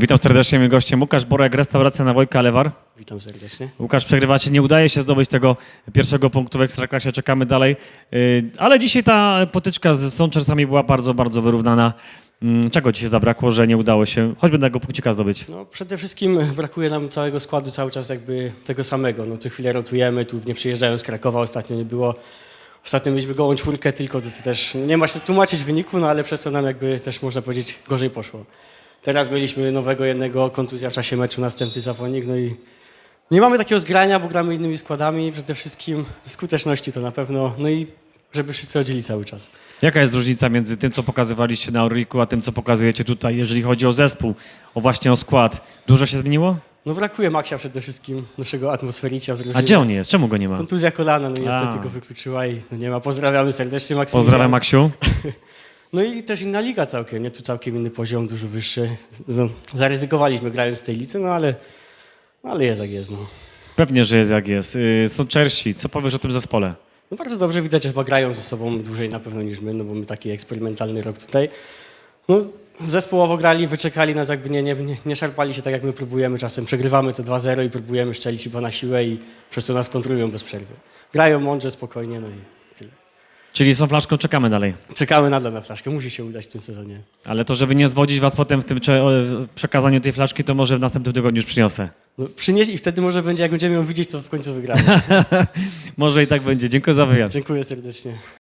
Witam serdecznie, moim gościem Łukasz Borek, restauracja na Wojka Lewar. Witam serdecznie. Łukasz, przegrywacie, nie udaje się zdobyć tego pierwszego punktu w Ekstraklasie, czekamy dalej. Yy, Ale dzisiaj ta potyczka z Sączersami była bardzo, bardzo wyrównana. Mm, Czego dzisiaj zabrakło, że nie udało się choćby tego punkcika zdobyć? No, przede wszystkim brakuje nam całego składu cały czas jakby tego samego. No, co chwilę rotujemy, tu nie przyjeżdżają z Krakowa, ostatnio nie było. Ostatnio mieliśmy gołą czwórkę tylko, to, to też nie ma się tłumaczyć wyniku, no ale przez to nam jakby też można powiedzieć gorzej poszło. Teraz mieliśmy nowego jednego kontuzja w czasie meczu, następny zawodnik, no i nie mamy takiego zgrania, bo gramy innymi składami, przede wszystkim skuteczności to na pewno, no i żeby wszyscy chodzili cały czas. Jaka jest różnica między tym, co pokazywaliście na Orliku, a tym, co pokazujecie tutaj, jeżeli chodzi o zespół, o właśnie o skład? Dużo się zmieniło? No brakuje Maksia przede wszystkim, naszego atmosfericia w A gdzie on jest? Czemu go nie ma? Kontuzja kolana, no niestety A. go wykluczyła i no nie ma. Pozdrawiamy serdecznie Maksymilian. Pozdrawiam, Maksiu. No i też inna liga całkiem, nie? Tu całkiem inny poziom, dużo wyższy. No, zaryzykowaliśmy grając w tej lice, no ale, no ale jest jak jest, no. Pewnie, że jest jak jest. Yy, Sączersi, co powiesz o tym zespole? No bardzo dobrze widać, że chyba grają ze sobą dłużej na pewno niż my, no bo my taki eksperymentalny rok tutaj. No zespołowo grali, wyczekali nas jakby nie, nie, nie, nie szarpali się tak jak my próbujemy czasem. Przegrywamy to 2-0 i próbujemy szczelić chyba na siłę i przez to nas kontrolują bez przerwy. Grają mądrze, spokojnie, no i Czyli są flaszką, czekamy dalej. Czekamy nadal na flaszkę, musi się udać w tym sezonie. Ale to, żeby nie zwodzić was potem w tym przekazaniu tej flaszki, to może w następnym tygodniu już przyniosę. No, przynieś i wtedy może będzie, jak będziemy ją widzieć, to w końcu wygramy. Może i tak będzie. Dziękuję za wywiad. Dziękuję serdecznie.